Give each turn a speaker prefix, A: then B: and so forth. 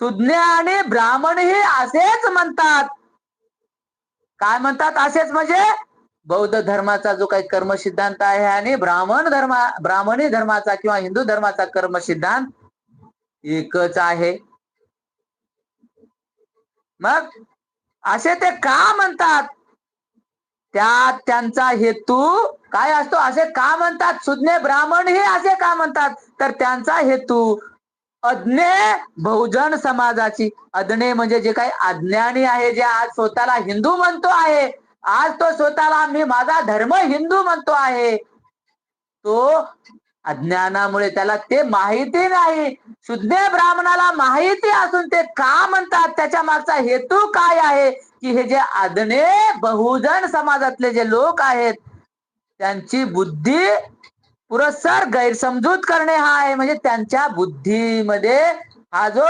A: सुज्ञ आणि ब्राह्मण हे असेच म्हणतात. काय म्हणतात? असेच म्हणजे बौद्ध धर्माचा जो काही कर्म सिद्धांत आहे आणि ब्राह्मण धर्मा ब्राह्मणी धर्माचा किंवा हिंदू धर्माचा कर्म सिद्धांत एकच आहे. मग असे ते का म्हणतात? त्यात त्यांचा हेतू काय असतो? असे का म्हणतात? सुज्ञ ब्राह्मण हे असे का म्हणतात? तर त्यांचा हेतू अज्ञे बहुजन समाजाची. अज्ञे म्हणजे जे काही अज्ञानी आहे जे आज स्वतःला हिंदू म्हणतो आहे. आज तो स्वतःला मी माझा धर्म हिंदू म्हणतो आहे. तो अज्ञानामुळे त्याला ते माहिती नाही. शुद्ध ब्राह्मणाला माहिती असून ते का म्हणतात? त्याच्या मागचा हेतू काय आहे? की हे जे आदने बहुजन समाजातले जे लोक आहेत त्यांची बुद्धी पुरस्सर गैरसमजूत करणे हा आहे. म्हणजे त्यांच्या बुद्धीमध्ये हा जो